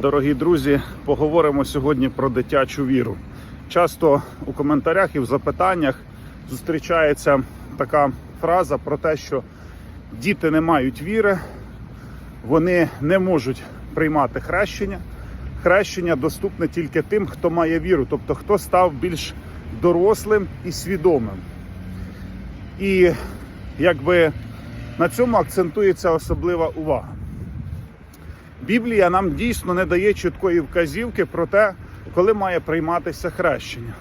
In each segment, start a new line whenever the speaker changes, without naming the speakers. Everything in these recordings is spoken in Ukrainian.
Дорогі друзі, поговоримо сьогодні про дитячу віру. Часто у коментарях і в запитаннях зустрічається така фраза про те, що діти не мають віри, вони не можуть приймати хрещення. Хрещення доступне тільки тим, хто має віру, тобто хто став більш дорослим і свідомим. І якби на цьому акцентується особлива увага. Біблія нам дійсно не дає чіткої вказівки про те, коли має прийматися хрещення.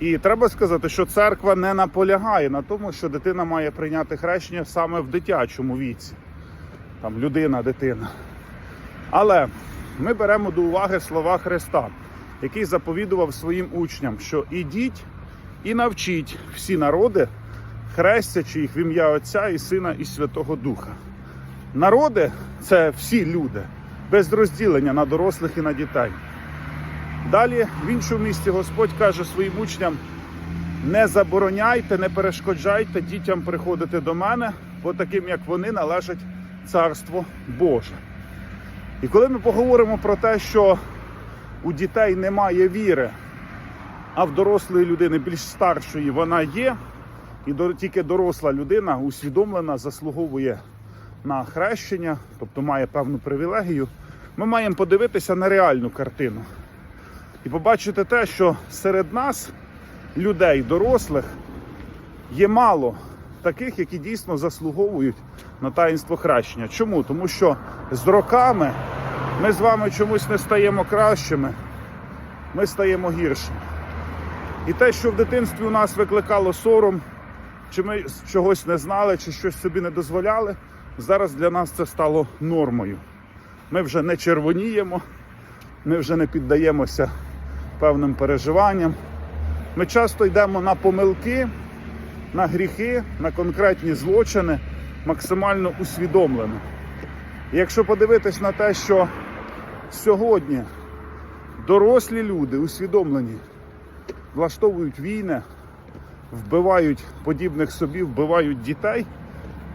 І треба сказати, що церква не наполягає на тому, що дитина має прийняти хрещення саме в дитячому віці, там людина, дитина. Але ми беремо до уваги слова Христа, який заповідував своїм учням, що ідіть і навчіть всі народи, хрестячи їх в ім'я Отця і Сина і Святого Духа. Народи це всі люди, без розділення на дорослих і на дітей. Далі в іншому місці Господь каже своїм учням: не забороняйте, не перешкоджайте дітям приходити до мене, бо таким як вони належать Царство Боже. І коли ми поговоримо про те, що у дітей немає віри, а в дорослої людини більш старшої вона є, і тільки доросла людина усвідомлена заслуговує на хрещення, тобто має певну привілегію, ми маємо подивитися на реальну картину і побачити те, що серед нас, людей, дорослих, є мало таких, які дійсно заслуговують на таїнство хрещення. Чому? Тому що з роками ми з вами чомусь не стаємо кращими, ми стаємо гіршими. І те, що в дитинстві у нас викликало сором, чи ми чогось не знали, чи щось собі не дозволяли, зараз для нас це стало нормою. Ми вже не червоніємо, ми вже не піддаємося певним переживанням. Ми часто йдемо на помилки, на гріхи, на конкретні злочини, максимально усвідомлено. І якщо подивитись на те, що сьогодні дорослі люди усвідомлені, влаштовують війни, вбивають подібних собі, вбивають дітей,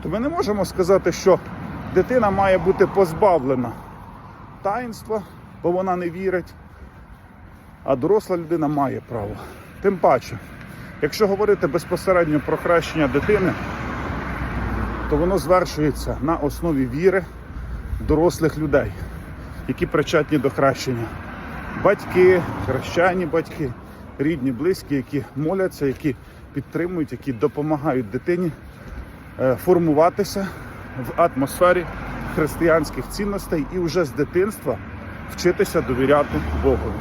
то ми не можемо сказати, що дитина має бути позбавлена таїнства, бо вона не вірить, а доросла людина має право. Тим паче, якщо говорити безпосередньо про хрещення дитини, то воно звершується на основі віри дорослих людей, які причетні до хрещення. Батьки, хрещені батьки, рідні, близькі, які моляться, які підтримують, які допомагають дитині формуватися в атмосфері християнських цінностей і вже з дитинства вчитися довіряти Богу.